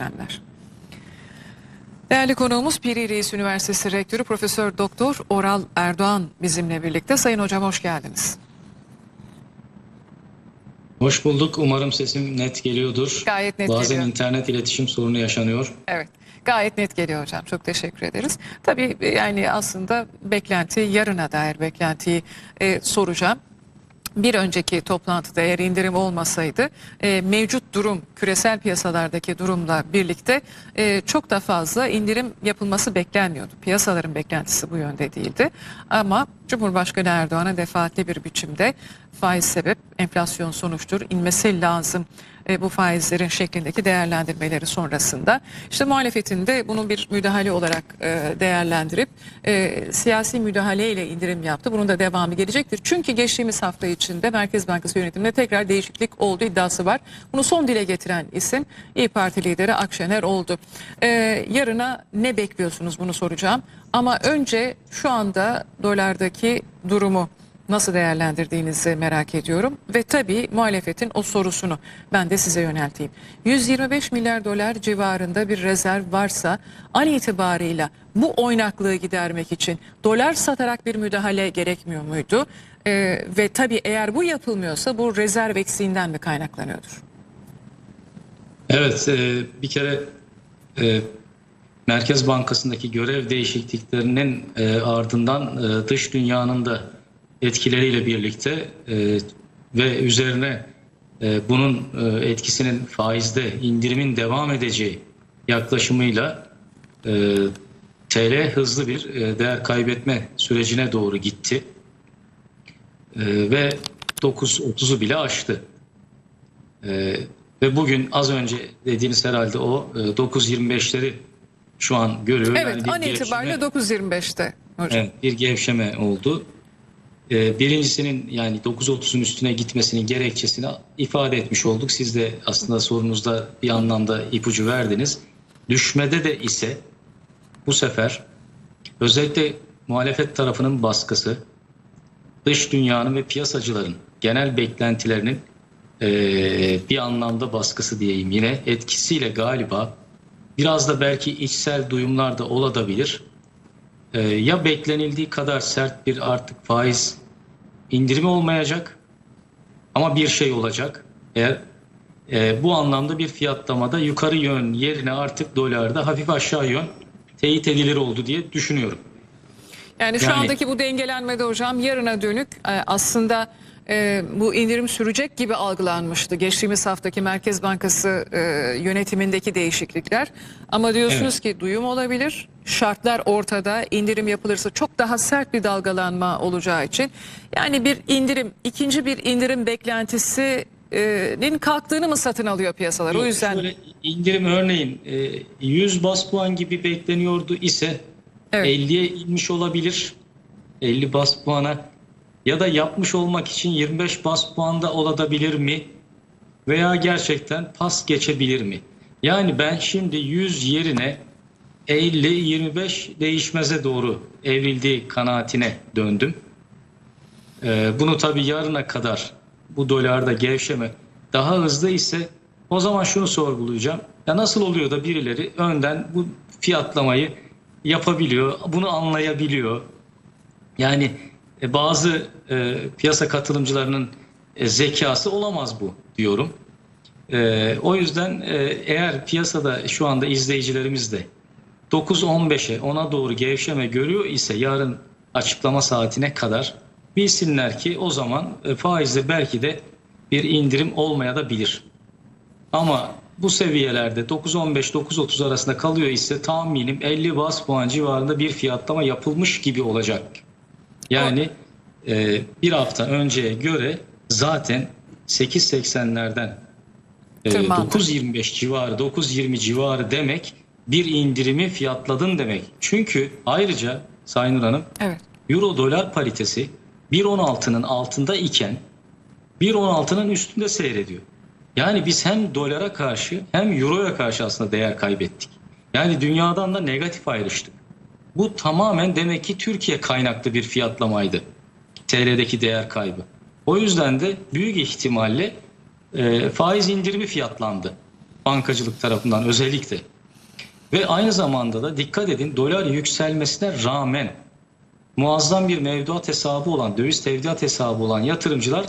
işlemler. Değerli konuğumuz Piri Reis Üniversitesi Rektörü Profesör Doktor Oral Erdoğan bizimle birlikte. Sayın hocam hoş geldiniz. Hoş bulduk. Umarım sesim net geliyordur. Gayet net Bazen geliyor. internet iletişim sorunu yaşanıyor. Evet. Gayet net geliyor hocam. Çok teşekkür ederiz. Tabii yani aslında beklenti yarına dair beklentiyi e, soracağım. Bir önceki toplantıda eğer indirim olmasaydı e, mevcut durum küresel piyasalardaki durumla birlikte e, çok da fazla indirim yapılması beklenmiyordu. Piyasaların beklentisi bu yönde değildi. Ama Cumhurbaşkanı Erdoğan'a defaatle bir biçimde faiz sebep enflasyon sonuçtur inmesi lazım e, bu faizlerin şeklindeki değerlendirmeleri sonrasında işte muhalefetin de bunu bir müdahale olarak e, değerlendirip e, siyasi müdahaleyle indirim yaptı. Bunun da devamı gelecektir. Çünkü geçtiğimiz hafta içinde Merkez Bankası yönetiminde tekrar değişiklik olduğu iddiası var. Bunu son dile getiren isim İyi Parti lideri Akşener oldu. E, yarına ne bekliyorsunuz bunu soracağım. Ama önce şu anda dolardaki durumu nasıl değerlendirdiğinizi merak ediyorum. Ve tabii muhalefetin o sorusunu ben de size yönelteyim. 125 milyar dolar civarında bir rezerv varsa an itibarıyla bu oynaklığı gidermek için dolar satarak bir müdahale gerekmiyor muydu? Ee, ve tabii eğer bu yapılmıyorsa bu rezerv eksiğinden mi kaynaklanıyordur? Evet, e, bir kere e, Merkez Bankası'ndaki görev değişikliklerinin e, ardından e, dış dünyanın da etkileriyle birlikte e, ve üzerine e, bunun e, etkisinin faizde indirimin devam edeceği yaklaşımıyla e, TL hızlı bir e, değer kaybetme sürecine doğru gitti E, ve 9.30'u bile aştı. E, ve bugün az önce dediğiniz herhalde o e, 9.25'leri şu an görüyor. Evet Yani an itibariyle gevşeme- 9.25'te hocam. Evet, bir gevşeme oldu. Ee, birincisinin yani 9.30'un üstüne gitmesinin gerekçesini ifade etmiş olduk. Siz de aslında sorunuzda bir anlamda ipucu verdiniz. Düşmede de ise bu sefer özellikle muhalefet tarafının baskısı, dış dünyanın ve piyasacıların genel beklentilerinin eee, bir anlamda baskısı diyeyim yine etkisiyle galiba biraz da belki içsel duyumlar da olabilir. Ee, ya beklenildiği kadar sert bir artık faiz indirimi olmayacak ama bir şey olacak. Eğer e, bu anlamda bir fiyatlamada yukarı yön yerine artık dolarda hafif aşağı yön teyit edilir oldu diye düşünüyorum. Yani şu Yani- andaki bu dengelenmede hocam yarına dönük e, aslında e, bu indirim sürecek gibi algılanmıştı. Geçtiğimiz haftaki Merkez Bankası e, yönetimindeki değişiklikler. Ama diyorsunuz ki duyum olabilir. Şartlar ortada. indirim yapılırsa çok daha sert bir dalgalanma olacağı için. Yani bir indirim, ikinci bir indirim beklentisinin kalktığını mı satın alıyor piyasalar? o Yok, yüzden şöyle indirim örneğin e, 100 bas puan gibi bekleniyordu ise Evet. 50'ye inmiş olabilir. 50 bas puana ya da yapmış olmak için 25 bas puanda olabilir mi? Veya gerçekten pas geçebilir mi? Yani ben şimdi 100 yerine 50-25 değişmeze doğru evrildiği kanaatine döndüm. Ee, bunu tabii yarına kadar bu dolarda gevşeme daha hızlı ise o zaman şunu sorgulayacağım. Ya nasıl oluyor da birileri önden bu fiyatlamayı yapabiliyor, bunu anlayabiliyor. Yani e, bazı e, piyasa katılımcılarının e, zekası olamaz bu diyorum. E, o yüzden e, eğer piyasada şu anda izleyicilerimiz de 9-15'e ona doğru gevşeme görüyor ise yarın açıklama saatine kadar bilsinler ki o zaman e, faizde belki de bir indirim olmaya da bilir. Ama bu seviyelerde 9-15-9-30 arasında kalıyor ise tahminim 50 bas puan civarında bir fiyatlama yapılmış gibi olacak. Yani e, bir hafta önceye göre zaten 8.80'lerden e, Tırmandı. 9.25 civarı 9.20 civarı demek bir indirimi fiyatladın demek. Çünkü ayrıca Sayın Hanım evet. Euro dolar paritesi 1.16'nın altında iken 1.16'nın üstünde seyrediyor. Yani biz hem dolara karşı hem euroya karşı aslında değer kaybettik. Yani dünyadan da negatif ayrıştık. Bu tamamen demek ki Türkiye kaynaklı bir fiyatlamaydı. TL'deki değer kaybı. O yüzden de büyük ihtimalle e, faiz indirimi fiyatlandı. bankacılık tarafından özellikle. Ve aynı zamanda da dikkat edin dolar yükselmesine rağmen muazzam bir mevduat hesabı olan, döviz tevdiat hesabı olan yatırımcılar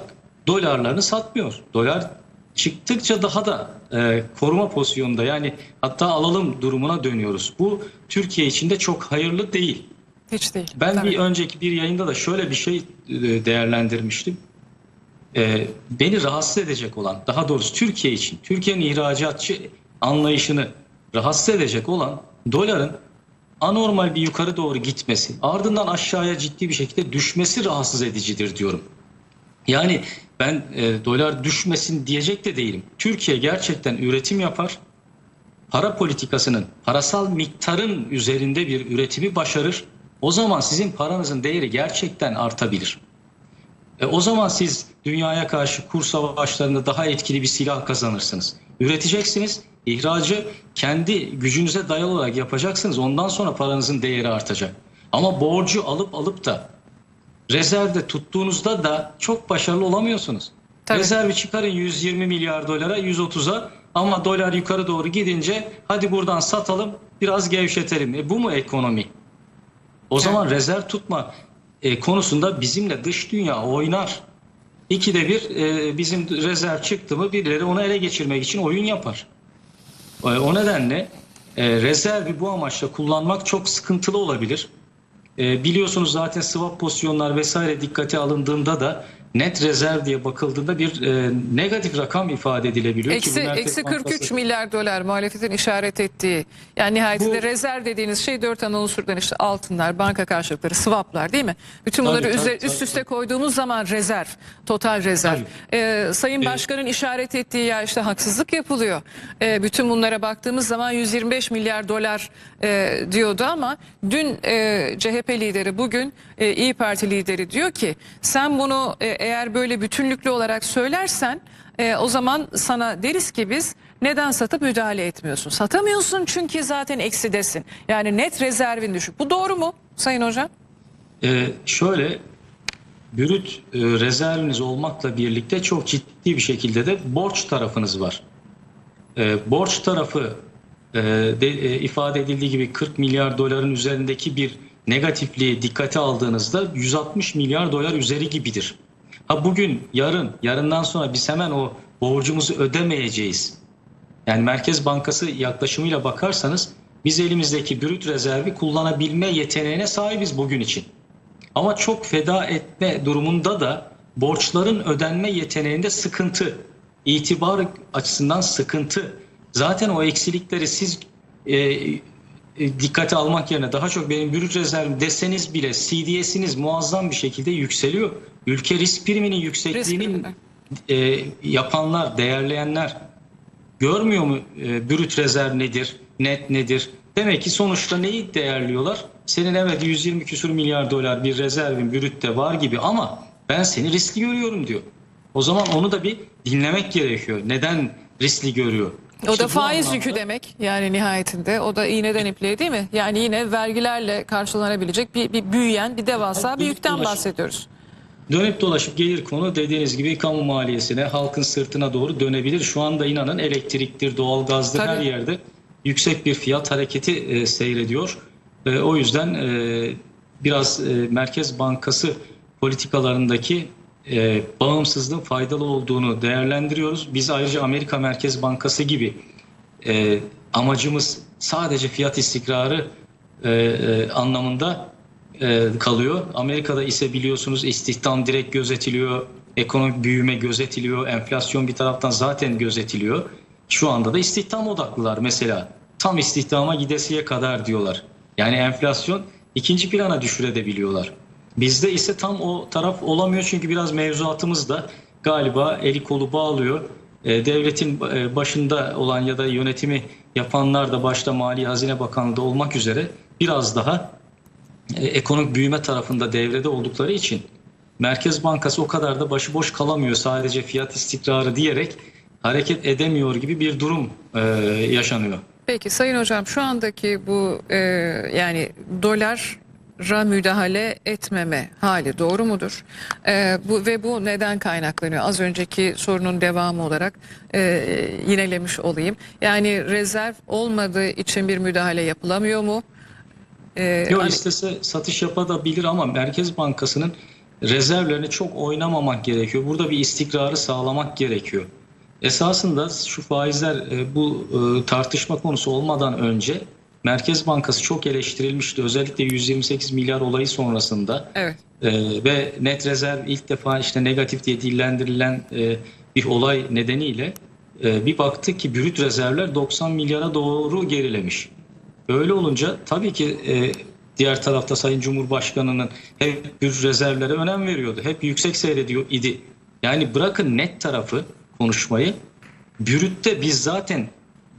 dolarlarını satmıyor. Dolar çıktıkça daha da e, koruma pozisyonunda yani hatta alalım durumuna dönüyoruz. Bu Türkiye için de çok hayırlı değil. Hiç değil. Ben Tabii. bir önceki bir yayında da şöyle bir şey e, değerlendirmiştim. E, beni rahatsız edecek olan, daha doğrusu Türkiye için, Türkiye'nin ihracatçı anlayışını rahatsız edecek olan doların anormal bir yukarı doğru gitmesi, ardından aşağıya ciddi bir şekilde düşmesi rahatsız edicidir diyorum. Yani ben e, dolar düşmesin diyecek de değilim. Türkiye gerçekten üretim yapar. Para politikasının parasal miktarın üzerinde bir üretimi başarır. O zaman sizin paranızın değeri gerçekten artabilir. E, o zaman siz dünyaya karşı kur savaşlarında daha etkili bir silah kazanırsınız. Üreteceksiniz, ihracı kendi gücünüze dayalı olarak yapacaksınız. Ondan sonra paranızın değeri artacak. Ama borcu alıp alıp da rezervde tuttuğunuzda da çok başarılı olamıyorsunuz. Tabii. Rezervi çıkarın 120 milyar dolara, 130'a ama dolar yukarı doğru gidince hadi buradan satalım, biraz gevşetelim. E, bu mu ekonomi? O zaman rezerv tutma e, konusunda bizimle dış dünya oynar. İkide bir e, bizim rezerv çıktı mı birileri onu ele geçirmek için oyun yapar. E, o nedenle e, rezervi bu amaçla kullanmak çok sıkıntılı olabilir. E, biliyorsunuz zaten swap pozisyonlar vesaire dikkate alındığında da net rezerv diye bakıldığında bir e, negatif rakam ifade edilebiliyor. ki Eksi, Merkez eksi Bankası- 43 milyar dolar muhalefetin işaret ettiği. Yani nihayetinde Bu- rezerv dediğiniz şey dört ana unsurdan işte altınlar, banka karşılıkları, swaplar değil mi? Bütün bunları Tabii, tabii, üze- üst tabii, üste koyduğumuz zaman rezerv, total rezerv. Ee, Sayın Ee, Başkan'ın işaret ettiği ya işte haksızlık yapılıyor. Ee, bütün bunlara baktığımız zaman 125 milyar dolar e, diyordu ama dün e, CHP lideri bugün e, İyi Parti lideri diyor ki sen bunu e, eğer böyle bütünlüklü olarak söylersen e, o zaman sana deriz ki biz neden satıp müdahale etmiyorsun? Satamıyorsun çünkü zaten eksidesin. Yani net rezervin düşük. Bu doğru mu Sayın Hocam? Ee, şöyle brüt e, rezerviniz olmakla birlikte çok ciddi bir şekilde de borç tarafınız var. Ee, borç tarafı e, de, e, ifade edildiği gibi 40 milyar doların üzerindeki bir negatifliği dikkate aldığınızda 160 milyar dolar üzeri gibidir. Ha bugün, yarın, yarından sonra biz hemen o borcumuzu ödemeyeceğiz. Yani Merkez Bankası yaklaşımıyla bakarsanız biz elimizdeki brüt rezervi kullanabilme yeteneğine sahibiz bugün için. Ama çok feda etme durumunda da borçların ödenme yeteneğinde sıkıntı, itibar açısından sıkıntı. Zaten o eksilikleri siz e, dikkate almak yerine daha çok benim brüt rezervim deseniz bile CDS'iniz muazzam bir şekilde yükseliyor. Ülke risk priminin yüksekliğinin e, yapanlar, değerleyenler görmüyor mu e, brüt rezerv nedir, net nedir? Demek ki sonuçta neyi değerliyorlar? Senin evet 120 küsur milyar dolar bir rezervin brütte var gibi ama ben seni riskli görüyorum diyor. O zaman onu da bir dinlemek gerekiyor. Neden riskli görüyor? O İşte da faiz yükü demek yani nihayetinde. O da iğneden ipliğe değil mi? Yani yine vergilerle karşılanabilecek bir, bir büyüyen, bir devasa bir yükten dolaşıp- bahsediyoruz. Dönüp dolaşıp gelir konu dediğiniz gibi kamu maliyesine, halkın sırtına doğru dönebilir. Şu anda inanın elektriktir, doğalgazdır her Tabii. yerde yüksek bir fiyat hareketi e, seyrediyor. E, o yüzden e, biraz e, Merkez Bankası politikalarındaki e, bağımsızlığın faydalı olduğunu değerlendiriyoruz. Biz ayrıca Amerika Merkez Bankası gibi e, amacımız sadece fiyat istikrarı e, e, anlamında e, kalıyor. Amerika'da ise biliyorsunuz istihdam direkt gözetiliyor, ekonomik büyüme gözetiliyor, enflasyon bir taraftan zaten gözetiliyor. Şu anda da istihdam odaklılar mesela. Tam istihdama gidesiye kadar diyorlar. Yani enflasyon ikinci plana düşürebiliyorlar. Bizde ise tam o taraf olamıyor çünkü biraz mevzuatımız da galiba eli kolu bağlıyor. E, devletin e, başında olan ya da yönetimi yapanlar da başta Mali Hazine Bakanlığı olmak üzere biraz daha e, ekonomik büyüme tarafında devrede oldukları için Merkez Bankası o kadar da başıboş kalamıyor sadece fiyat istikrarı diyerek hareket edemiyor gibi bir durum yaşanıyor. Peki Sayın Hocam şu andaki bu e, yani dolar dolara müdahale etmeme hali doğru mudur? Ee, bu ve bu neden kaynaklanıyor? Az önceki sorunun devamı olarak e, yinelemiş olayım. Yani rezerv olmadığı için bir müdahale yapılamıyor mu? Ee, Yok hani- istese satış yapabilir ama Merkez Bankası'nın rezervlerini çok oynamamak gerekiyor. Burada bir istikrarı sağlamak gerekiyor. Esasında şu faizler e, bu e, tartışma konusu olmadan önce Merkez Bankası çok eleştirilmişti. Özellikle 128 milyar olayı sonrasında evet. e, ve net rezerv ilk defa işte negatif diye dillendirilen e, bir olay nedeniyle e, bir baktık ki brüt rezervler 90 milyara doğru gerilemiş. Böyle olunca tabii ki e, diğer tarafta Sayın Cumhurbaşkanı'nın hep bir rezervlere önem veriyordu. Hep yüksek seyrediyor idi. Yani bırakın net tarafı konuşmayı. Brütte biz zaten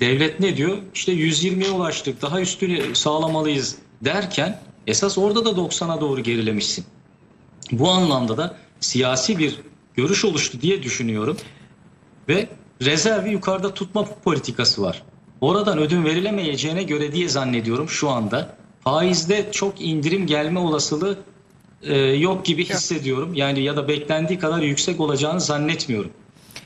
devlet ne diyor? İşte 120'ye ulaştık daha üstünü sağlamalıyız derken esas orada da 90'a doğru gerilemişsin. Bu anlamda da siyasi bir görüş oluştu diye düşünüyorum. Ve rezervi yukarıda tutma politikası var. Oradan ödün verilemeyeceğine göre diye zannediyorum şu anda. Faizde çok indirim gelme olasılığı e, yok gibi hissediyorum. Yani ya da beklendiği kadar yüksek olacağını zannetmiyorum.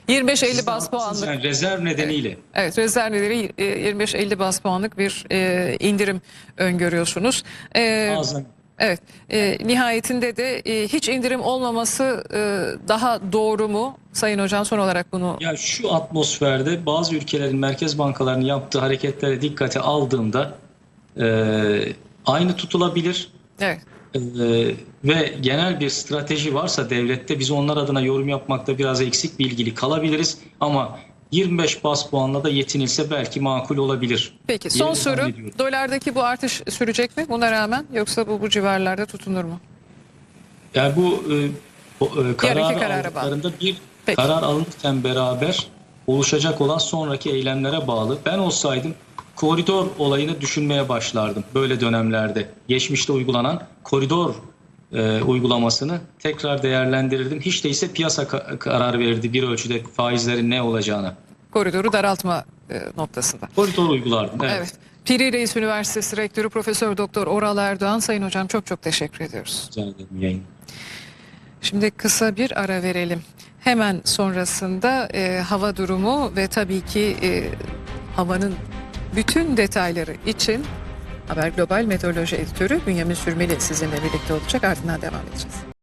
25-50 Siz bas puanlık Yani rezerv nedeniyle. Evet rezervleri e, 25-50 bas puanlık bir e, indirim öngörüyorsunuz. E, Bazen evet e, nihayetinde de e, hiç indirim olmaması e, daha doğru mu? Sayın Hocam son olarak bunu Ya şu atmosferde bazı ülkelerin merkez bankalarının yaptığı hareketlere dikkate aldığımda e, aynı tutulabilir. evet. Ee, ve genel bir strateji varsa devlette biz onlar adına yorum yapmakta biraz eksik bilgili kalabiliriz ama 25 bas puanla da yetinilse belki makul olabilir. Peki son soru dolardaki bu artış sürecek mi buna rağmen yoksa bu bu civarlarda tutunur mu? Yani bu e, e, karar aldıklarında bir Peki. karar alınırken beraber oluşacak olan sonraki eylemlere bağlı. Ben olsaydım koridor olayını düşünmeye başlardım böyle dönemlerde. Geçmişte uygulanan koridor e, uygulamasını tekrar değerlendirirdim. Hiç değilse piyasa ka- karar verirdi bir ölçüde faizlerin ne olacağına. Koridoru daraltma e, noktasında. Koridor uygulardım. Evet. Evet. Piri Reis Üniversitesi Rektörü Profesör Doktor Oral Erdoğan Sayın Hocam çok çok teşekkür ediyoruz. Rica ederim yayın. Şimdi kısa bir ara verelim. Hemen sonrasında e, hava durumu ve tabii ki e, havanın bütün detayları için Haber Global Meteoroloji Editörü Bünyamin Sürmeli sizinle birlikte olacak. Ardından devam edeceğiz.